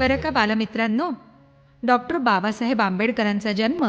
बरं का बालमित्रांनो? डॉक्टर बाबासाहेब आंबेडकरांचा जन्म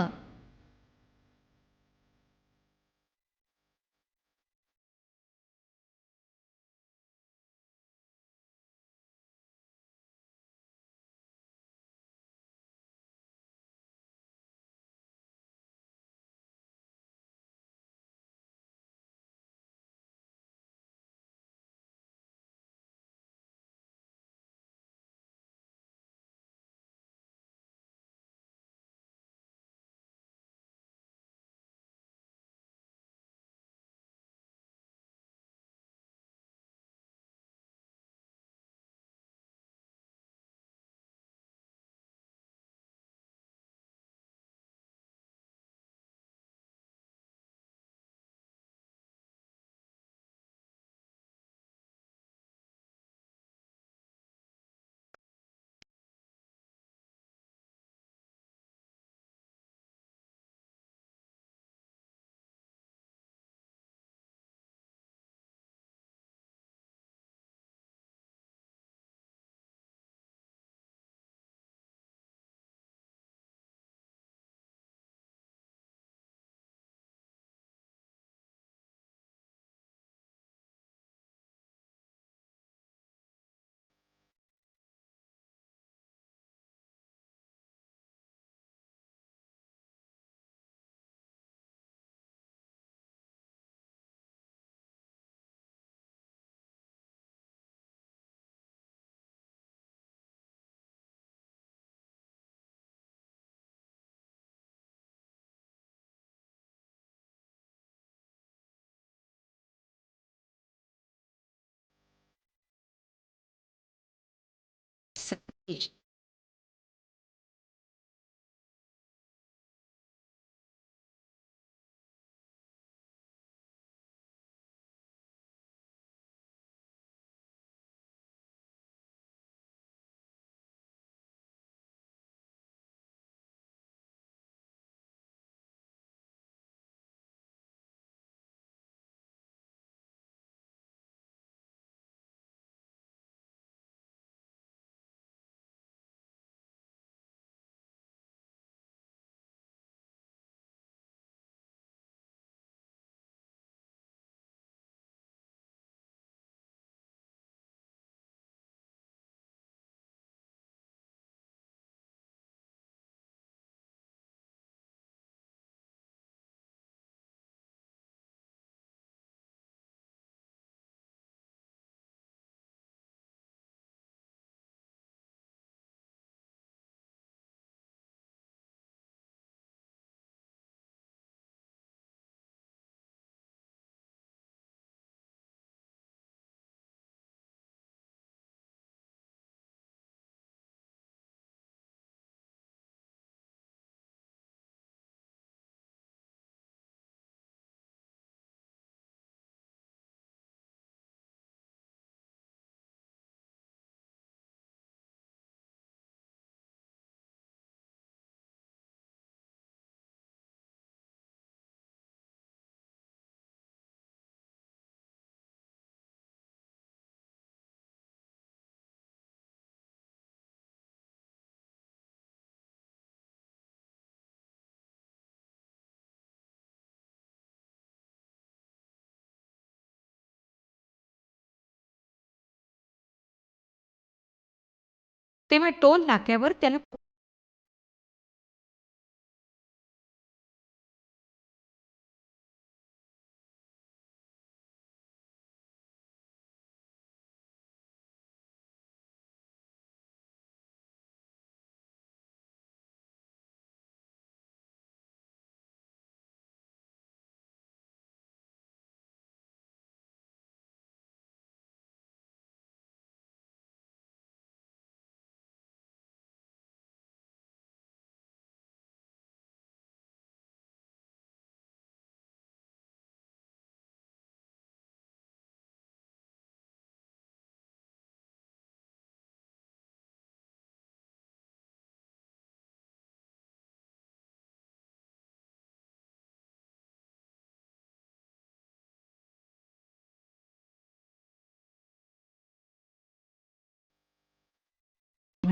तेव्हा टोल नाक्यावर त्याला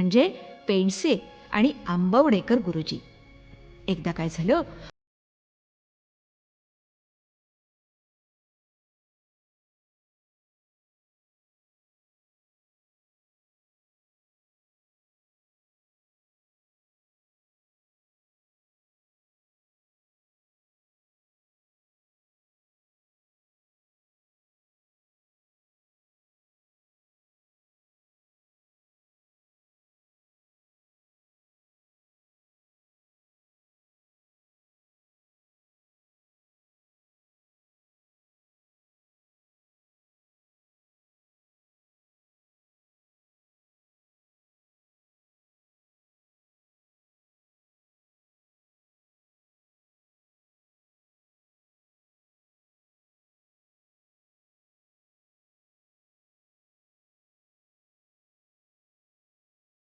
म्हणजे पेंडसे आणि आंबवडेकर गुरुजी. एकदा काय झालं?